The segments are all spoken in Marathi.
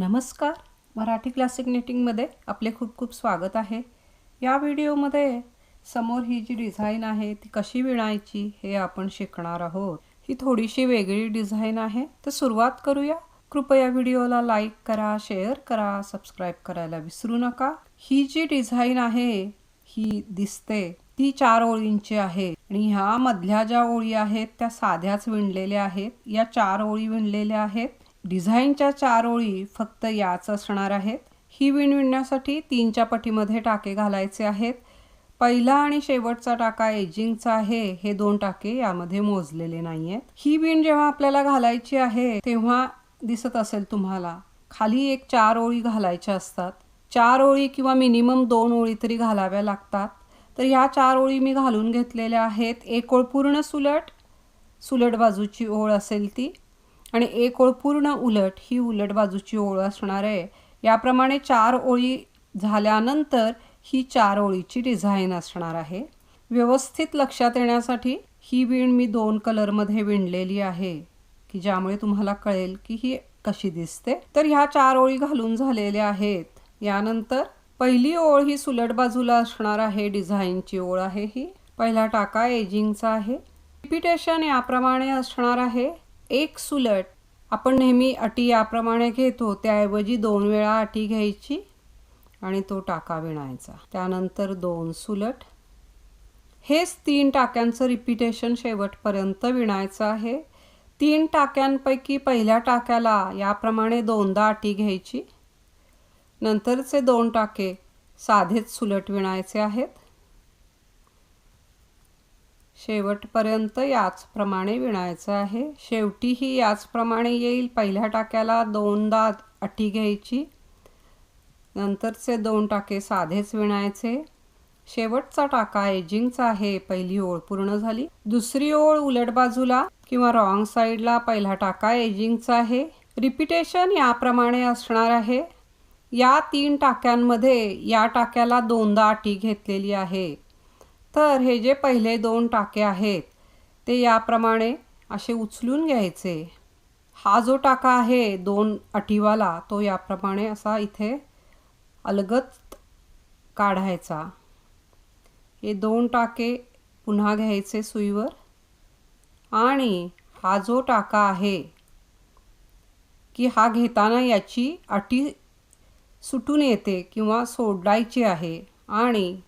नमस्कार. मराठी क्लासिक निटिंगमध्ये आपले खूप खूप स्वागत आहे. या व्हिडिओमध्ये समोर ही जी डिझाईन आहे ती कशी विणायची हे आपण शिकणार आहोत. ही थोडीशी वेगळी डिझाईन आहे. तर सुरुवात करूया. कृपया व्हिडिओला लाईक करा शेअर करा सबस्क्राईब करायला विसरू नका. ही जी डिझाईन आहे ही दिसते. ती चार ओळींची आहे. आणि ह्या मधल्या ज्या ओळी आहेत त्या साध्याच विणलेल्या आहेत. या चार ओळी विणलेल्या आहेत. डिझाईनच्या चार ओळी फक्त याच असणार आहेत. ही विण विणण्यासाठी तीनच्या पटीमध्ये टाके घालायचे आहेत. पहिला आणि शेवटचा टाका एजिंगचा आहे. हे दोन टाके यामध्ये मोजलेले नाही आहेत ही विण जेव्हा आपल्याला घालायची आहे तेव्हा दिसत असेल तुम्हाला. खाली एक चार ओळी घालायच्या असतात. चार ओळी किंवा मिनिमम दोन ओळी तरी घालाव्या लागतात. तर ह्या चार ओळी मी घालून घेतलेल्या आहेत. एक ओळ पूर्ण सुलट सुलट बाजूची ओळ असेल ती. आणि एक ओळ पूर्ण उलट ही उलट बाजूची ओळ असणार आहे. याप्रमाणे चार ओळी झाल्यानंतर ही चार ओळीची डिझाईन असणार आहे. व्यवस्थित लक्षात येण्यासाठी ही विण मी दोन कलरमध्ये विणलेली आहे की ज्यामुळे तुम्हाला कळेल की ही कशी दिसते. तर ह्या चार ओळी घालून झालेल्या आहेत. यानंतर पहिली ओळ ही सुलट बाजूला असणार आहे डिझाईनची ओळ आहे ही. पहिला टाका एजिंगचा आहे. रिपिटेशन याप्रमाणे असणार आहे. एक सुलट. आपण नेहमी अटी याप्रमाणे घेतो त्याऐवजी दोन वेळा अटी घ्यायची आणि तो टाका विणायचा. त्यानंतर दोन सुलट. हेच तीन टाक्यांचं रिपिटेशन शेवटपर्यंत विणायचं आहे. तीन टाक्यांपैकी पहिल्या टाक्याला याप्रमाणे दोनदा अटी घ्यायची. नंतरचे दोन टाके साधेच सुलट विणायचे आहेत. शेवटपर्यंत याचप्रमाणे विणायचं आहे. शेवटीही याचप्रमाणे येईल. पहिल्या टाक्याला दोनदा अटी घ्यायची. नंतरचे दोन टाके साधेच विणायचे. शेवटचा टाका एजिंगचा आहे. पहिली ओळ पूर्ण झाली. दुसरी ओळ उलट बाजूला किंवा रॉंग साईडला पहिला टाका एजिंगचा आहे. रिपिटेशन याप्रमाणे असणार आहे. या तीन टाक्यांमध्ये या टाक्याला दोनदा अटी घेतलेली आहे. तर हे जे पहिले दोन टाके आहेत ते याप्रमाणे असे उचलून घ्यायचे. हा जो टाका आहे दोन अटीवाला तो याप्रमाणे असा इथे अलगत काढायचा. हे दोन टाके पुन्हा घ्यायचे सुईवर. आणि हा जो टाका आहे की हा घेताना याची अटी सुटून येते किंवा सोडायची आहे आणि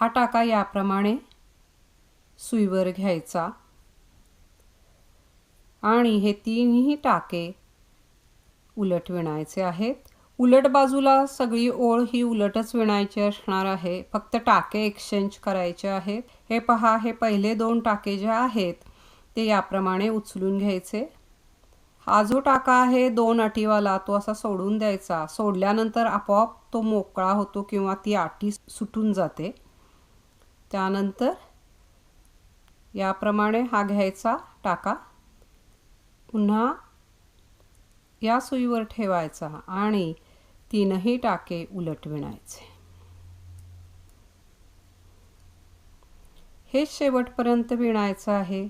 हा टाका याप्रमाणे सुईवर घ्यायचा. आणि हे तीनही टाके उलट विणायचे आहेत. उलट बाजूला सगळी ओळ ही उलटच विणायची असणार आहे. फक्त टाके एक्सचेंज करायचे आहेत. हे पहा हे पहिले दोन टाके जे आहेत ते याप्रमाणे उचलून घ्यायचे. हा जो टाका आहे दोन अटीवाला तो असा सोडून द्यायचा. सोडल्यानंतर आपोआप तो मोकळा होतो किंवा ती आटी सुटून जाते. त्यानंतर याप्रमाणे हा घ्यायचा टाका. पुन्हा या सुईवर ठेवायचा आणि तीनही टाके उलट विणायचे. हे शेवटपर्यंत विणायचं आहे.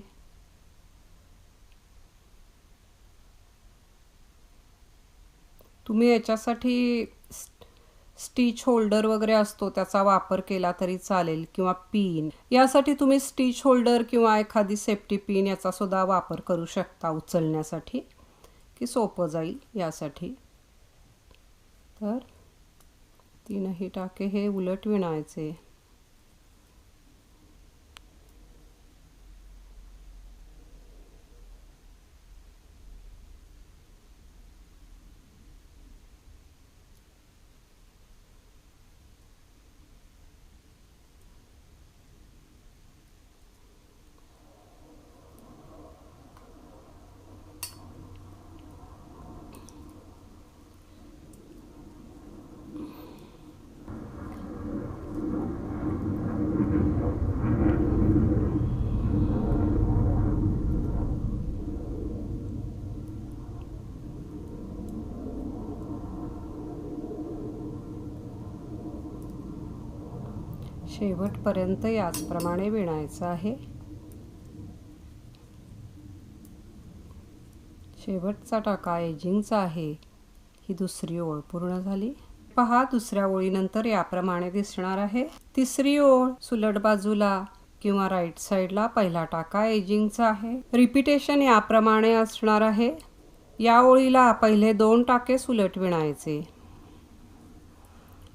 तुम्ही याच्यासाठी स्टिच होल्डर वगैरे असतो त्याचा वापर केला तरी चालेल. किंवा पिन यासाठी तुम्ही स्टिच होल्डर किंवा एखादी सेफ्टी पिन याचा सुद्धा वापर करू शकता उचलण्यासाठी. की सोपं जाईल यासाठी. तर तीनही टाके हे उलट विणायचे. शेवटपर्यंत याचप्रमाणे विणायचं आहे. शेवटचा टाका एजिंगचा आहे. ही दुसरी ओळ पूर्ण झाली. पहा दुसऱ्या ओळीनंतर याप्रमाणे दिसणार आहे. तिसरी ओळ सुलट बाजूला किंवा राईट साईडला पहिला टाका एजिंगचा आहे. रिपिटेशन याप्रमाणे असणार आहे. या ओळीला पहिले दोन टाके सुलट विणायचे.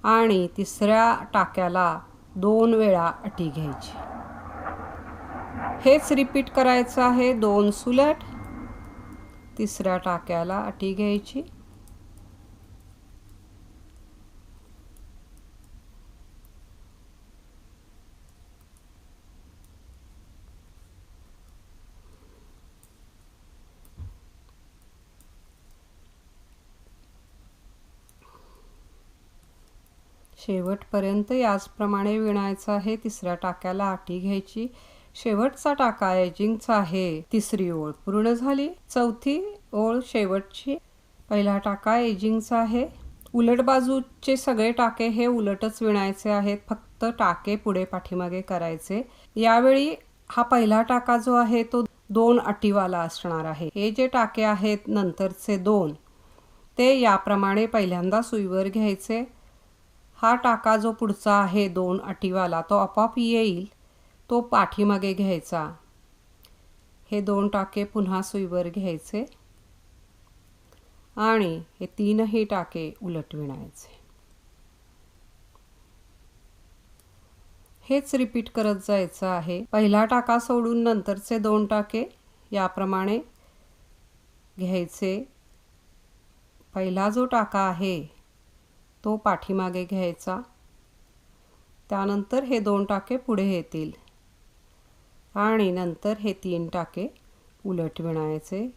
आणि तिसऱ्या टाक्याला दोन वेळा अटी घ्यायची. हेच रिपीट करायचं आहे. दोन सुलट तिसऱ्या टाक्याला अटी घ्यायची. शेवटपर्यंत याचप्रमाणे विणायचं आहे तिसऱ्या टाक्याला आटी घ्यायची. शेवटचा टाका एजिंगचा आहे. तिसरी ओळ पूर्ण झाली. चौथी ओळ शेवटची. पहिला टाका एजिंगचा आहे. उलट बाजूचे सगळे टाके हे उलटच विणायचे आहेत. फक्त टाके पुढे पाठीमागे करायचे. यावेळी हा पहिला टाका जो आहे तो दोन अटीवाला असणार आहे. हे जे टाके आहेत नंतरचे दोन. ते याप्रमाणे पहिल्यांदा सुईवर घ्यायचे. हा टाका जो पुढचा आहे दोन अटीवाला तो आपोआप येईल तो पाठीमागे घ्यायचा. हे दोन टाके पुन्हा सुईवर घ्यायचे आणि हे तीनही टाके उलट विणायचे. हेच रिपीट करत जायचं आहे. पहिला टाका सोडून नंतरचे दोन टाके याप्रमाणे घ्यायचे. पहिला जो टाका आहे तो पाठीमागे घ्यायचा. त्यानंतर हे दोन टाके पुढे येतील. आणि नंतर हे तीन टाके उलट विणायचे.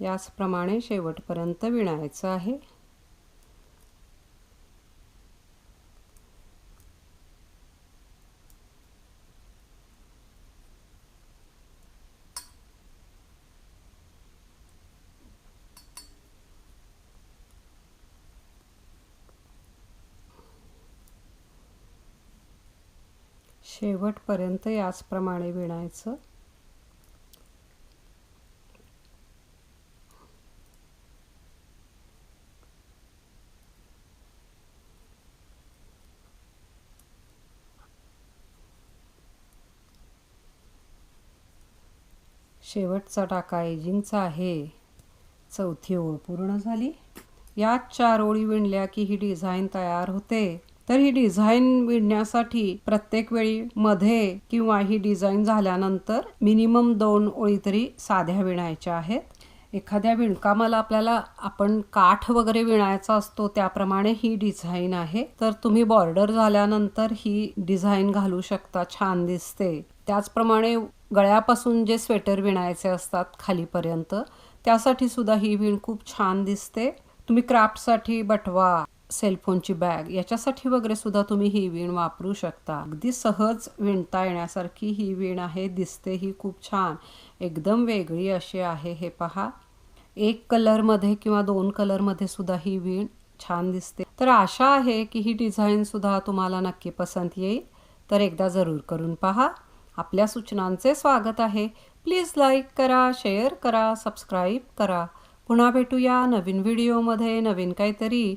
याचप्रमाणे शेवटपर्यंत विणायचं आहे. शेवटपर्यंत याचप्रमाणे विणायचं. शेवटचा टाका एजिंगचा आहे. चौथी ओळ पूर्ण झाली. यात चार ओळी विणल्या की ही डिझाईन तयार होते. तर ही डिझाईन विणण्यासाठी प्रत्येक वेळी मध्ये किंवा ही डिझाईन झाल्यानंतर मिनिमम दोन ओळी तरी साध्या विणायच्या आहेत. एखाद्या विणकामाला आपल्याला आपण काठ वगैरे विणायचा असतो त्याप्रमाणे ही डिझाईन आहे. तर तुम्ही बॉर्डर झाल्यानंतर ही डिझाईन घालू शकता छान दिसते. त्याचप्रमाणे गळ्यापासून जे स्वेटर विणायचे असतात खालीपर्यंत त्यासाठी सुद्धा ही विण खूप छान दिसते. तुम्ही क्राफ्टसाठी बटवा सेलफोनची बॅग याच्यासाठी वगैरे सुद्धा तुम्ही ही वीण वापरू शकता. अगदी सहज विणता येण्यासारखी ही वीण आहे दिसते ही खूप छान. एकदम वेगळी अशी आहे हे पहा. एक कलरमध्ये किंवा दोन कलरमध्ये सुद्धा ही वीण छान दिसते. तर आशा आहे की ही डिझाईन सुद्धा तुम्हाला नक्की पसंत येईल. तर एकदा जरूर करून पहा. आपल्या सूचनांचे स्वागत आहे. प्लीज लाईक करा शेअर करा सबस्क्राईब करा. पुन्हा भेटूया नवीन व्हिडिओमध्ये नवीन काहीतरी.